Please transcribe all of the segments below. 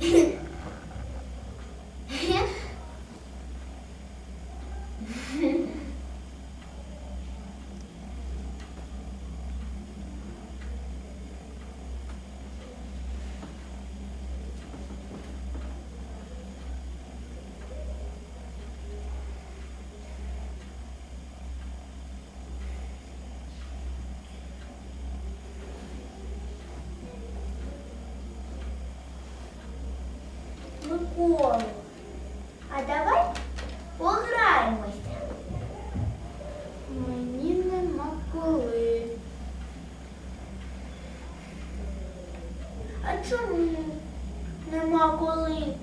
Yeah. Миколу, а давай пограємося. Мені нема коли. А чому нема коли?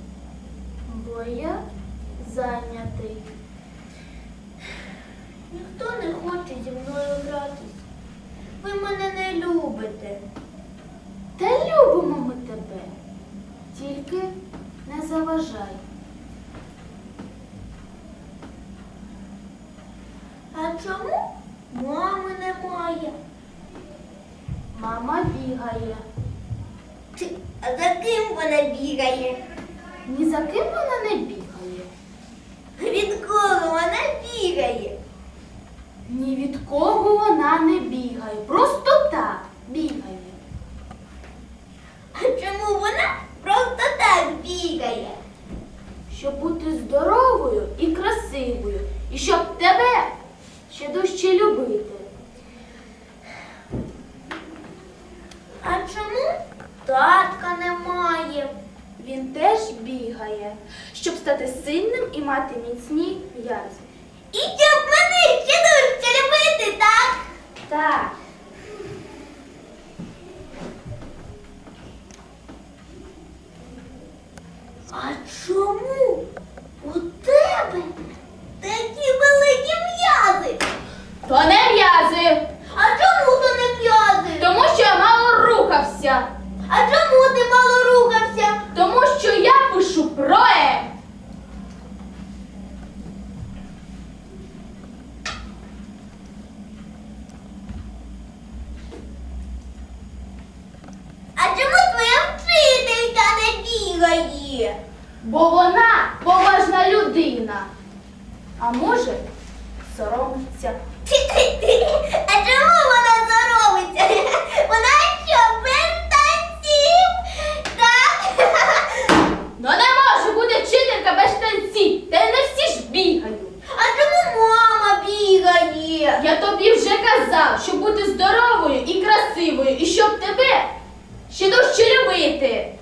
Бо я зайнятий. Ніхто не хоче зі мною гратись. Ви мене не любите. Та любимо ми тебе. Тільки не заважай. А чому мами немає? Мама бігає. Ти- А за ким вона бігає? Ні за ким вона не бігає. Від кого вона бігає? Ні від кого вона не бігає. Просто так бігає. А чому вона просто так бігає? Щоб бути здоровою і красивою. І щоб тебе ще дужче любити. А чому татка немає? Він теж бігає, щоб стати сильним і мати міцні м'язи. І щоб мене ще дужче любити, так? Так. А чому дає, бо вона поважна людина. А може, соромиться. А чому вона соромиться? Вона що, без танців? Так? Ну не може бути вчителька без танців. Та не всі ж бігають. А чому мама бігає? Я тобі вже казав, щоб бути здоровою і красивою, і щоб тебе ще дужче любити.